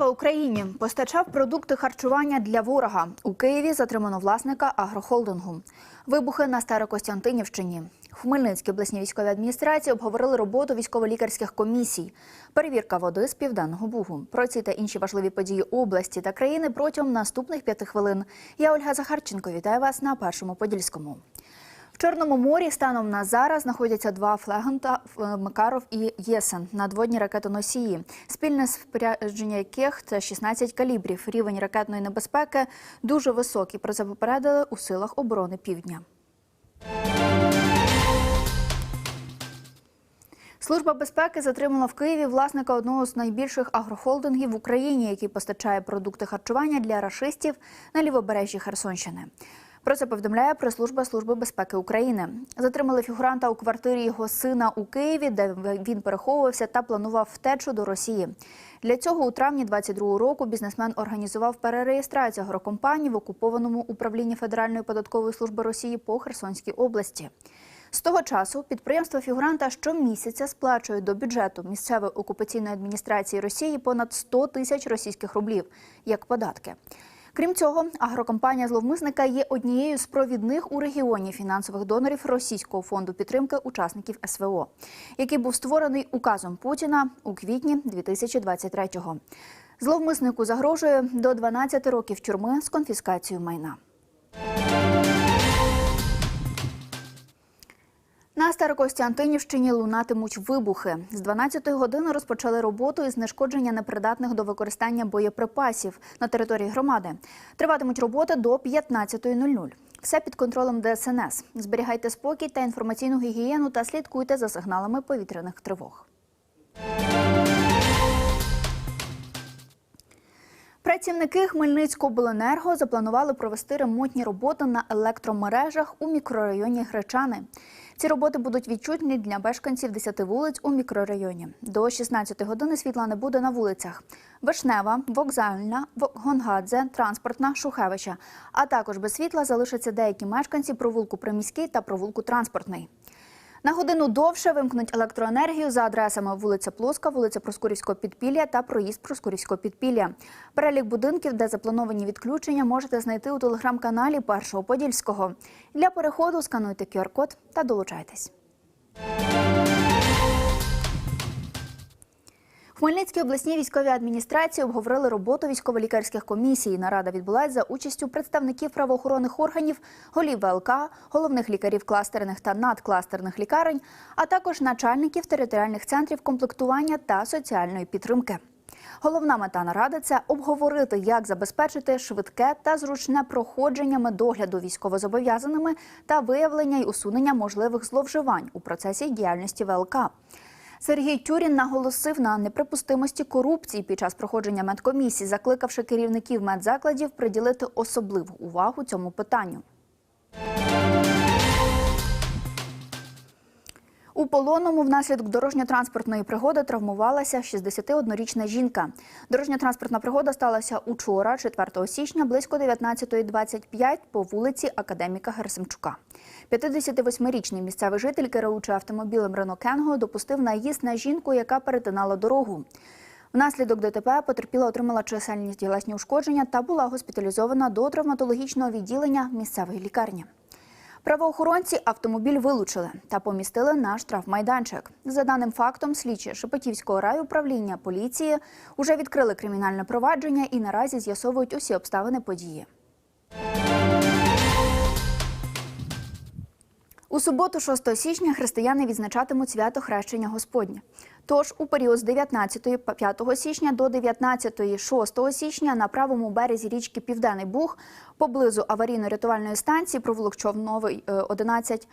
Слава Україні! Постачав продукти харчування для ворога. У Києві затримано власника агрохолдингу. Вибухи на Старокостянтинівщині. Хмельницькій обласній військовій адміністрації обговорили роботу військово-лікарських комісій. Перевірка води з південного бугу. Про ці та інші важливі події області та країни протягом наступних п'яти хвилин. Я Ольга Захарченко. Вітаю вас на першому подільському. Чорному морі станом на зараз знаходяться два флегонта е, Макаров і Єсен надводні ракетоносії, спільне спорядження яких це 16 калібрів. Рівень ракетної небезпеки дуже високий. Про це попередили у силах оборони Півдня. Служба безпеки затримала в Києві власника одного з найбільших агрохолдингів в Україні, який постачає продукти харчування для рашистів на лівобережжі Херсонщини. Про це повідомляє прес-служба Служби безпеки України. Затримали фігуранта у квартирі його сина у Києві, де він переховувався та планував втечу до Росії. Для цього у травні 22-го року бізнесмен організував перереєстрацію агрокомпанії в окупованому управлінні Федеральної податкової служби Росії по Херсонській області. З того часу підприємство фігуранта щомісяця сплачує до бюджету місцевої окупаційної адміністрації Росії понад 100 тисяч російських рублів як податки. Крім цього, агрокомпанія зловмисника є однією з провідних у регіоні фінансових донорів Російського фонду підтримки учасників СВО, який був створений указом Путіна у квітні 2023-го. Зловмиснику загрожує до 12 років тюрми з конфіскацією майна. На Старокостянтинівщині лунатимуть вибухи. З 12-ї години розпочали роботу із знешкодження непридатних до використання боєприпасів на території громади. Триватимуть роботи до 15.00. Все під контролем ДСНС. Зберігайте спокій та інформаційну гігієну та слідкуйте за сигналами повітряних тривог. Працівники Хмельницькобленерго запланували провести ремонтні роботи на електромережах у мікрорайоні Гречани. Ці роботи будуть відчутні для мешканців 10 вулиць у мікрорайоні. До 16 години світла не буде на вулицях: Вишнева, Вокзальна, Гонгадзе, Транспортна, Шухевича. А також без світла залишаться деякі мешканці провулку Приміський та провулку Транспортний. На годину довше вимкнуть електроенергію за адресами вулиця Плоска, вулиця Проскурівського підпілля та проїзд Проскурівського підпілля. Перелік будинків, де заплановані відключення, можете знайти у телеграм-каналі Першого Подільського. Для переходу скануйте QR-код та долучайтесь. Хмельницькій обласній військовій адміністрації обговорили роботу військово-лікарських комісій. Нарада відбулася за участю представників правоохоронних органів, голів ВЛК, головних лікарів кластерних та надкластерних лікарень, а також начальників територіальних центрів комплектування та соціальної підтримки. Головна мета наради це обговорити, як забезпечити швидке та зручне проходження медогляду військовозобов'язаними та виявлення й усунення можливих зловживань у процесі діяльності ВЛК. Сергій Тюрін наголосив на неприпустимості корупції під час проходження медкомісії, закликавши керівників медзакладів приділити особливу увагу цьому питанню. У полоному внаслідок дорожньо-транспортної пригоди травмувалася 61-річна жінка. Дорожньо-транспортна пригода сталася учора, 4 січня, близько 19.25 по вулиці Академіка Герсимчука. 58-річний місцевий житель, керуючи автомобілем Рено Кенго, допустив наїзд на жінку, яка перетинала дорогу. Внаслідок ДТП потерпіла отримала чисельні тілесні ушкодження та була госпіталізована до травматологічного відділення місцевої лікарні. Правоохоронці автомобіль вилучили та помістили на штрафмайданчик. За даним фактом, слідчі Шепетівського райуправління поліції вже відкрили кримінальне провадження і наразі з'ясовують усі обставини події. У суботу, 6 січня, християни відзначатимуть свято хрещення Господня. Тож у період з 19 5 січня до 19 6 січня на правому березі річки Південний Буг поблизу аварійно-рятувальної станції провулок Човновий 11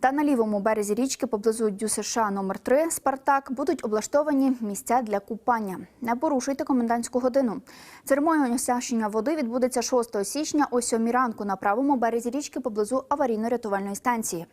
та на лівому березі річки поблизу ДЮСШ номер 3 Спартак будуть облаштовані місця для купання. Не порушуйте комендантську годину. Церемонія осящення води відбудеться 6 січня о 7 ранку на правому березі річки поблизу аварійно-рятувальної станції.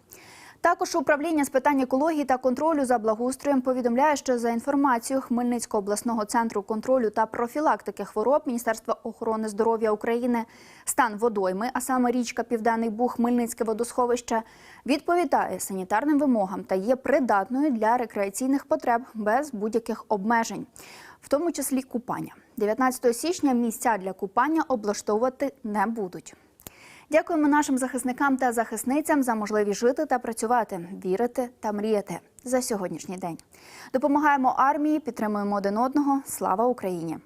Також управління з питань екології та контролю за благоустроєм повідомляє, що за інформацією Хмельницького обласного центру контролю та профілактики хвороб Міністерства охорони здоров'я України стан водойми, а саме річка Південний Буг, Хмельницьке водосховище, відповідає санітарним вимогам та є придатною для рекреаційних потреб без будь-яких обмежень, в тому числі купання. 19 січня місця для купання облаштовувати не будуть. Дякуємо нашим захисникам та захисницям за можливість жити та працювати, вірити та мріяти за сьогоднішній день. Допомагаємо армії, підтримуємо один одного. Слава Україні!